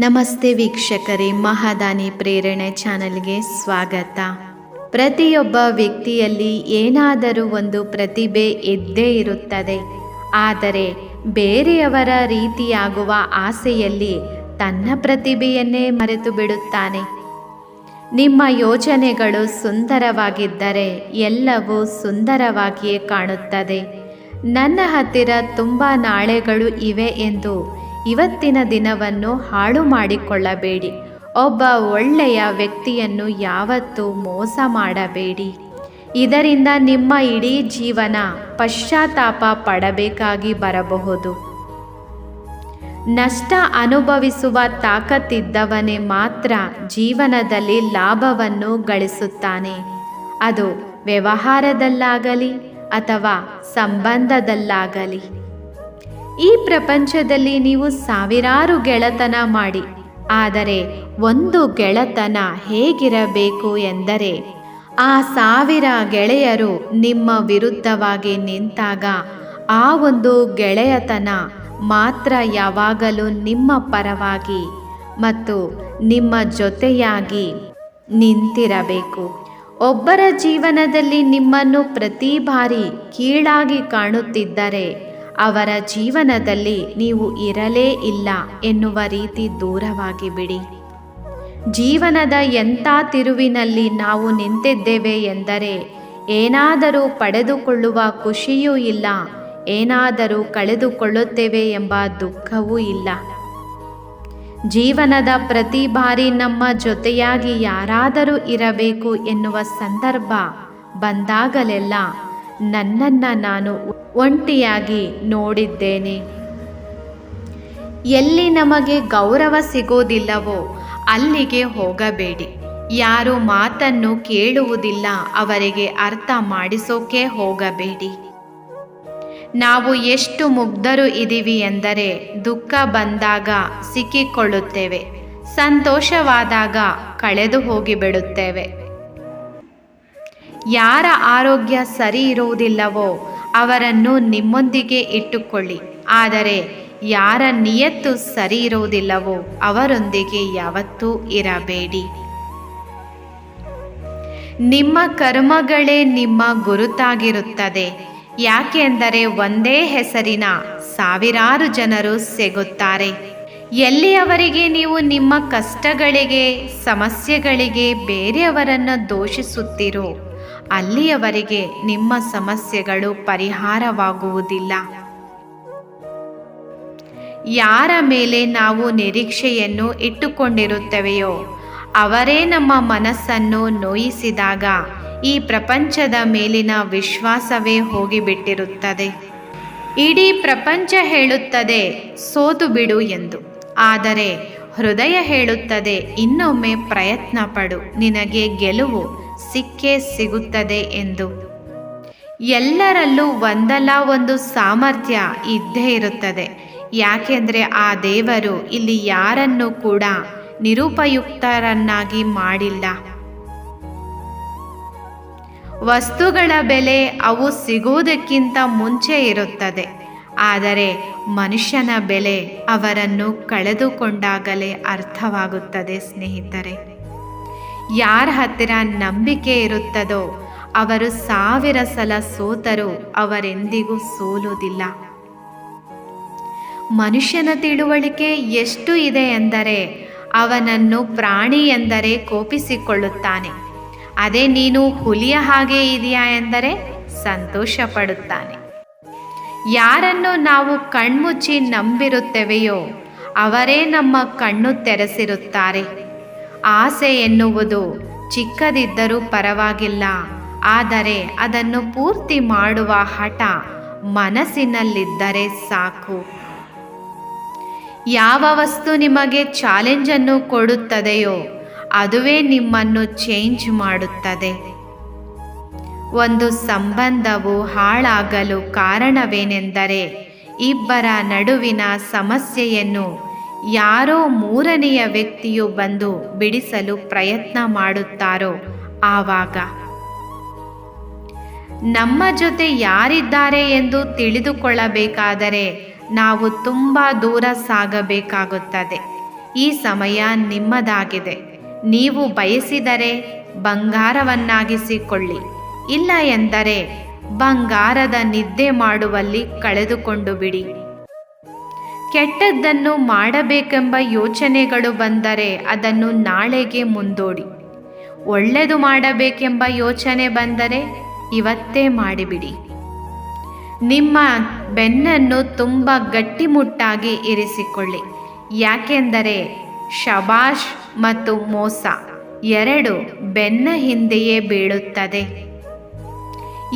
ನಮಸ್ತೆ ವೀಕ್ಷಕರೇ, ಮಹಾದಾನಿ ಪ್ರೇರಣೆ ಚಾನಲ್ಗೆ ಸ್ವಾಗತ. ಪ್ರತಿಯೊಬ್ಬ ವ್ಯಕ್ತಿಯಲ್ಲಿ ಏನಾದರೂ ಒಂದು ಪ್ರತಿಭೆ ಇದ್ದೇ ಇರುತ್ತದೆ. ಆದರೆ ಬೇರೆಯವರ ರೀತಿಯಾಗುವ ಆಸೆಯಲ್ಲಿ ತನ್ನ ಪ್ರತಿಭೆಯನ್ನೇ ಮರೆತು ಬಿಡುತ್ತಾನೆ. ನಿಮ್ಮ ಯೋಚನೆಗಳು ಸುಂದರವಾಗಿದ್ದರೆ ಎಲ್ಲವೂ ಸುಂದರವಾಗಿಯೇ ಕಾಣುತ್ತದೆ. ನನ್ನ ಹತ್ತಿರ ತುಂಬ ನಾಳೆಗಳು ಇವೆ ಎಂದು ಇವತ್ತಿನ ದಿನವನ್ನು ಹಾಳು ಮಾಡಿಕೊಳ್ಳಬೇಡಿ. ಒಬ್ಬ ಒಳ್ಳೆಯ ವ್ಯಕ್ತಿಯನ್ನು ಯಾವತ್ತೂ ಮೋಸ ಮಾಡಬೇಡಿ. ಇದರಿಂದ ನಿಮ್ಮ ಇಡೀ ಜೀವನ ಪಶ್ಚಾತ್ತಾಪ ಪಡಬೇಕಾಗಿ ಬರಬಹುದು. ನಷ್ಟ ಅನುಭವಿಸುವ ತಾಕತ್ತಿದ್ದವನೇ ಮಾತ್ರ ಜೀವನದಲ್ಲಿ ಲಾಭವನ್ನು ಗಳಿಸುತ್ತಾನೆ. ಅದು ವ್ಯವಹಾರದಲ್ಲಾಗಲಿ ಅಥವಾ ಸಂಬಂಧದಲ್ಲಾಗಲಿ. ಈ ಪ್ರಪಂಚದಲ್ಲಿ ನೀವು ಸಾವಿರಾರು ಗೆಳತನ ಮಾಡಿ, ಆದರೆ ಒಂದು ಗೆಳತನ ಹೇಗಿರಬೇಕು ಎಂದರೆ, ಆ ಸಾವಿರ ಗೆಳೆಯರು ನಿಮ್ಮ ವಿರುದ್ಧವಾಗಿ ನಿಂತಾಗ ಆ ಒಂದು ಗೆಳೆಯತನ ಮಾತ್ರ ಯಾವಾಗಲೂ ನಿಮ್ಮ ಪರವಾಗಿ ಮತ್ತು ನಿಮ್ಮ ಜೊತೆಯಾಗಿ ನಿಂತಿರಬೇಕು. ಒಬ್ಬರ ಜೀವನದಲ್ಲಿ ನಿಮ್ಮನ್ನು ಪ್ರತಿ ಬಾರಿ ಕೀಳಾಗಿ ಕಾಣುತ್ತಿದ್ದರೆ ಅವರ ಜೀವನದಲ್ಲಿ ನೀವು ಇರಲೇ ಇಲ್ಲ ಎನ್ನುವ ರೀತಿ ದೂರವಾಗಿ ಬಿಡಿ ಜೀವನದ ಎಂಥ ತಿರುವಿನಲ್ಲಿ ನಾವು ನಿಂತಿದ್ದೇವೆ ಎಂದರೆ, ಏನಾದರೂ ಪಡೆದುಕೊಳ್ಳುವ ಖುಷಿಯೂ ಇಲ್ಲ, ಏನಾದರೂ ಕಳೆದುಕೊಳ್ಳುತ್ತೇವೆ ಎಂಬ ದುಃಖವೂ ಇಲ್ಲ. ಜೀವನದ ಪ್ರತಿ ಬಾರಿ ನಮ್ಮ ಜೊತೆಯಾಗಿ ಯಾರಾದರೂ ಇರಬೇಕು ಎನ್ನುವ ಸಂದರ್ಭ ಬಂದಾಗಲೆಲ್ಲ ನನ್ನನ್ನು ನಾನು ಒಂಟಿಯಾಗಿ ನೋಡಿದ್ದೇನೆ. ಎಲ್ಲಿ ನಮಗೆ ಗೌರವ ಸಿಗೋದಿಲ್ಲವೋ ಅಲ್ಲಿಗೆ ಹೋಗಬೇಡಿ. ಯಾರು ಮಾತನ್ನು ಕೇಳುವುದಿಲ್ಲ, ಅವರಿಗೆ ಅರ್ಥ ಮಾಡಿಸೋಕೆ ಹೋಗಬೇಡಿ. ನಾವು ಎಷ್ಟು ಮುಗ್ಧರು ಇದ್ದೀವಿ ಎಂದರೆ ದುಃಖ ಬಂದಾಗ ಸಿಕ್ಕಿಕೊಳ್ಳುತ್ತೇವೆ, ಸಂತೋಷವಾದಾಗ ಕಳೆದು ಹೋಗಿಬಿಡುತ್ತೇವೆ. ಯಾರ ಆರೋಗ್ಯ ಸರಿ ಇರುವುದಿಲ್ಲವೋ ಅವರನ್ನು ನಿಮ್ಮೊಂದಿಗೆ ಇಟ್ಟುಕೊಳ್ಳಿ. ಆದರೆ ಯಾರ ನಿಯತ್ತು ಸರಿ ಇರುವುದಿಲ್ಲವೋ ಅವರೊಂದಿಗೆ ಯಾವತ್ತೂ ಇರಬೇಡಿ. ನಿಮ್ಮ ಕರ್ಮಗಳೇ ನಿಮ್ಮ ಗುರುತಾಗಿರುತ್ತದೆ. ಯಾಕೆಂದರೆ ಒಂದೇ ಹೆಸರಿನ ಸಾವಿರಾರು ಜನರು ಸಿಗುತ್ತಾರೆ. ಎಲ್ಲಿಯವರಿಗೆ ನೀವು ನಿಮ್ಮ ಕಷ್ಟಗಳಿಗೆ, ಸಮಸ್ಯೆಗಳಿಗೆ ಬೇರೆಯವರನ್ನು ದೋಷಿಸುತ್ತೀರೋ ಅಲ್ಲಿಯವರೆಗೆ ನಿಮ್ಮ ಸಮಸ್ಯೆಗಳು ಪರಿಹಾರವಾಗುವುದಿಲ್ಲ. ಯಾರ ಮೇಲೆ ನಾವು ನಿರೀಕ್ಷೆಯನ್ನು ಇಟ್ಟುಕೊಂಡಿರುತ್ತವೆಯೋ, ಅವರೇ ನಮ್ಮ ಮನಸ್ಸನ್ನು ನೋಯಿಸಿದಾಗ ಈ ಪ್ರಪಂಚದ ಮೇಲಿನ ವಿಶ್ವಾಸವೇ ಹೋಗಿಬಿಟ್ಟಿರುತ್ತದೆ. ಇಡೀ ಪ್ರಪಂಚ ಹೇಳುತ್ತದೆ, ಸೋತು ಬಿಡು ಎಂದು. ಆದರೆ ಹೃದಯ ಹೇಳುತ್ತದೆ, ಇನ್ನೊಮ್ಮೆ ಪ್ರಯತ್ನ ಪಡು ನಿನಗೆ ಗೆಲುವು ಸಿಕ್ಕೇ ಸಿಗುತ್ತದೆ ಎಂದು. ಎಲ್ಲರಲ್ಲೂ ಒಂದಲ್ಲ ಒಂದು ಸಾಮರ್ಥ್ಯ ಇದ್ದೇ ಇರುತ್ತದೆ. ಯಾಕೆಂದರೆ ಆ ದೇವರು ಇಲ್ಲಿ ಯಾರನ್ನು ಕೂಡ ನಿರುಪಯುಕ್ತರನ್ನಾಗಿ ಮಾಡಿಲ್ಲ. ವಸ್ತುಗಳ ಬೆಲೆ ಅವು ಸಿಗುವುದಕ್ಕಿಂತ ಮುಂಚೆ ಇರುತ್ತದೆ. ಆದರೆ ಮನುಷ್ಯನ ಬೆಲೆ ಅವರನ್ನು ಕಳೆದುಕೊಂಡಾಗಲೇ ಅರ್ಥವಾಗುತ್ತದೆ ಸ್ನೇಹಿತರೆ. ಯಾರ ಹತ್ತಿರ ನಂಬಿಕೆ ಇರುತ್ತದೋ ಅವರು ಸಾವಿರ ಸಲ ಸೋತರೂ ಅವರೆಂದಿಗೂ ಸೋಲುವುದಿಲ್ಲ. ಮನುಷ್ಯನ ತಿಳುವಳಿಕೆ ಎಷ್ಟು ಇದೆ ಎಂದರೆ ಅವನನ್ನು ಪ್ರಾಣಿ ಎಂದರೆ ಕೋಪಿಸಿಕೊಳ್ಳುತ್ತಾನೆ. ಅದೇ ನೀನು ಹುಲಿಯ ಹಾಗೆ ಇದೆಯಾ ಎಂದರೆ ಸಂತೋಷ ಪಡುತ್ತಾನೆ ಯಾರನ್ನು ನಾವು ಕಣ್ಮುಚ್ಚಿ ನಂಬಿರುತ್ತೇವೆಯೋ ಅವರೇ ನಮ್ಮ ಕಣ್ಣು ತೆರೆಸಿರುತ್ತಾರೆ. ಆಸೆ ಎನ್ನುವುದು ಚಿಕ್ಕದಿದ್ದರೂ ಪರವಾಗಿಲ್ಲ. ಆದರೆ ಅದನ್ನು ಪೂರ್ತಿ ಮಾಡುವ ಹಠ ಮನಸ್ಸಿನಲ್ಲಿದ್ದರೆ ಸಾಕು. ಯಾವ ವಸ್ತು ನಿಮಗೆ ಚಾಲೆಂಜನ್ನು ಕೊಡುತ್ತದೆಯೋ ಅದುವೇ ನಿಮ್ಮನ್ನು ಚೇಂಜ್ ಮಾಡುತ್ತದೆ. ಒಂದು ಸಂಬಂಧವು ಹಾಳಾಗಲು ಕಾರಣವೇನೆಂದರೆ ಇಬ್ಬರ ನಡುವಿನ ಸಮಸ್ಯೆಯನ್ನು ಯಾರೋ ಮೂರನೆಯ ವ್ಯಕ್ತಿಯು ಬಂದು ಬಿಡಿಸಲು ಪ್ರಯತ್ನ ಮಾಡುತ್ತಾರೋ ಆವಾಗ? ನಮ್ಮ ಜೊತೆ ಯಾರಿದ್ದಾರೆ ಎಂದು ತಿಳಿದುಕೊಳ್ಳಬೇಕಾದರೆ ನಾವು ತುಂಬ ದೂರ ಸಾಗಬೇಕಾಗುತ್ತದೆ. ಈ ಸಮಯ ನಿಮ್ಮದಾಗಿದೆ. ನೀವು ಬಯಸಿದರೆ ಬಂಗಾರವನ್ನಾಗಿಸಿಕೊಳ್ಳಿ. ಇಲ್ಲ ಎಂದರೆ ಬಂಗಾರದ ನಿದ್ದೆ ಮಾಡುವಲ್ಲಿ ಕಳೆದುಕೊಂಡು ಬಿಡಿ. ಕೆಟ್ಟದ್ದನ್ನು ಮಾಡಬೇಕೆಂಬ ಯೋಚನೆಗಳು ಬಂದರೆ ಅದನ್ನು ನಾಳೆಗೆ ಮುಂದೂಡಿ. ಒಳ್ಳೆಯದು ಮಾಡಬೇಕೆಂಬ ಯೋಚನೆ ಬಂದರೆ ಇವತ್ತೇ ಮಾಡಿಬಿಡಿ. ನಿಮ್ಮ ಬೆನ್ನನ್ನು ತುಂಬ ಗಟ್ಟಿಮುಟ್ಟಾಗಿ ಇರಿಸಿಕೊಳ್ಳಿ. ಯಾಕೆಂದರೆ ಶಬಾಷ್ ಮತ್ತು ಮೋಸ ಎರಡು ಬೆನ್ನ ಹಿಂದೆಯೇ ಬೀಳುತ್ತದೆ.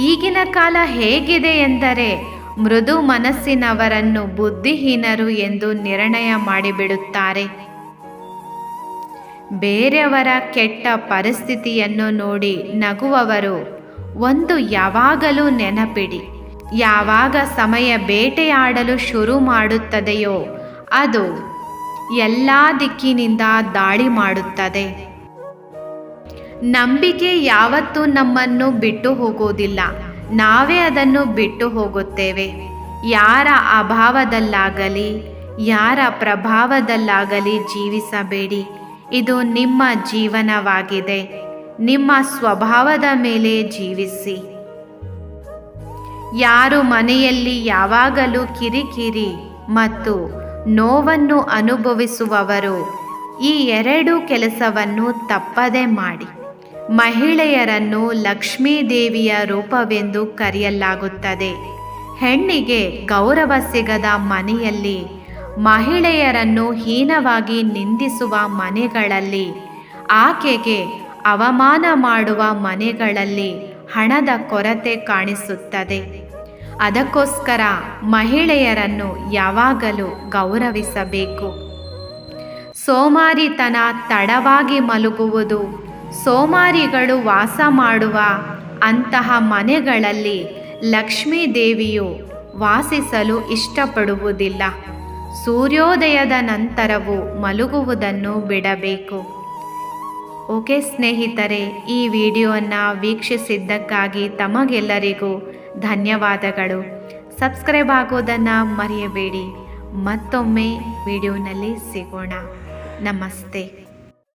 ಈಗಿನ ಕಾಲ ಹೇಗಿದೆ ಎಂದರೆ ಮೃದು ಮನಸ್ಸಿನವರನ್ನು ಬುದ್ಧಿಹೀನರು ಎಂದು ನಿರ್ಣಯ ಮಾಡಿಬಿಡುತ್ತಾರೆ. ಬೇರೆಯವರ ಕೆಟ್ಟ ಪರಿಸ್ಥಿತಿಯನ್ನು ನೋಡಿ ನಗುವವರು, ಒಂದು ಯಾವಾಗಲೂ ನೆನಪಿಡಿ, ಯಾವಾಗ ಸಮಯ ಬೇಟೆಯಾಡಲು ಶುರು ಮಾಡುತ್ತದೆಯೋ, ಅದು ಎಲ್ಲ ದಿಕ್ಕಿನಿಂದ ದಾಳಿ ಮಾಡುತ್ತದೆ. ನಂಬಿಕೆ ಯಾವತ್ತೂ ನಮ್ಮನ್ನು ಬಿಟ್ಟು ಹೋಗುವುದಿಲ್ಲ. ನಾವೇ ಅದನ್ನು ಬಿಟ್ಟು ಹೋಗುತ್ತೇವೆ. ಯಾರ ಅಭಾವದಲ್ಲಾಗಲಿ, ಯಾರ ಪ್ರಭಾವದಲ್ಲಾಗಲಿ ಜೀವಿಸಬೇಡಿ. ಇದು ನಿಮ್ಮ ಜೀವನವಾಗಿದೆ. ನಿಮ್ಮ ಸ್ವಭಾವದ ಮೇಲೆ ಜೀವಿಸಿ. ಯಾರು ಮನೆಯಲ್ಲಿ ಯಾವಾಗಲೂ ಕಿರಿಕಿರಿ ಮತ್ತು ನೋವನ್ನು ಅನುಭವಿಸುವವರು, ಈ ಎರಡು ಕೆಲಸವನ್ನು ತಪ್ಪದೆ ಮಾಡಿ. ಮಹಿಳೆಯರನ್ನು ಲಕ್ಷ್ಮೀ ದೇವಿಯ ರೂಪವೆಂದು ಕರೆಯಲಾಗುತ್ತದೆ. ಹೆಣ್ಣಿಗೆ ಗೌರವ ಸಿಗದ ಮನೆಯಲ್ಲಿ, ಮಹಿಳೆಯರನ್ನು ಹೀನವಾಗಿ ನಿಂದಿಸುವ ಮನೆಗಳಲ್ಲಿ, ಆಕೆಗೆ ಅವಮಾನ ಮಾಡುವ ಮನೆಗಳಲ್ಲಿ ಹಣದ ಕೊರತೆ ಕಾಣಿಸುತ್ತದೆ. ಅದಕ್ಕೋಸ್ಕರ ಮಹಿಳೆಯರನ್ನು ಯಾವಾಗಲೂ ಗೌರವಿಸಬೇಕು. ಸೋಮಾರಿತನ ತಡವಾಗಿ ಮಲಗುವುದು ಸೋಮಾರಿಗಳು ವಾಸ ಮಾಡುವ ಅಂತಹ ಮನೆಗಳಲ್ಲಿ ಲಕ್ಷ್ಮೀ ದೇವಿಯು ವಾಸಿಸಲು ಇಷ್ಟಪಡುವುದಿಲ್ಲ. ಸೂರ್ಯೋದಯದ ನಂತರವೂ ಮಲಗುವುದನ್ನು ಬಿಡಬೇಕು. ಓಕೆ ಸ್ನೇಹಿತರೆ, ಈ ವಿಡಿಯೋವನ್ನು ವೀಕ್ಷಿಸಿದ್ದಕ್ಕಾಗಿ ತಮಗೆಲ್ಲರಿಗೂ ಧನ್ಯವಾದಗಳು. ಸಬ್ಸ್ಕ್ರೈಬ್ ಆಗೋದನ್ನು ಮರೆಯಬೇಡಿ. ಮತ್ತೊಮ್ಮೆ ವಿಡಿಯೋನಲ್ಲಿ ಸಿಗೋಣ. ನಮಸ್ತೆ.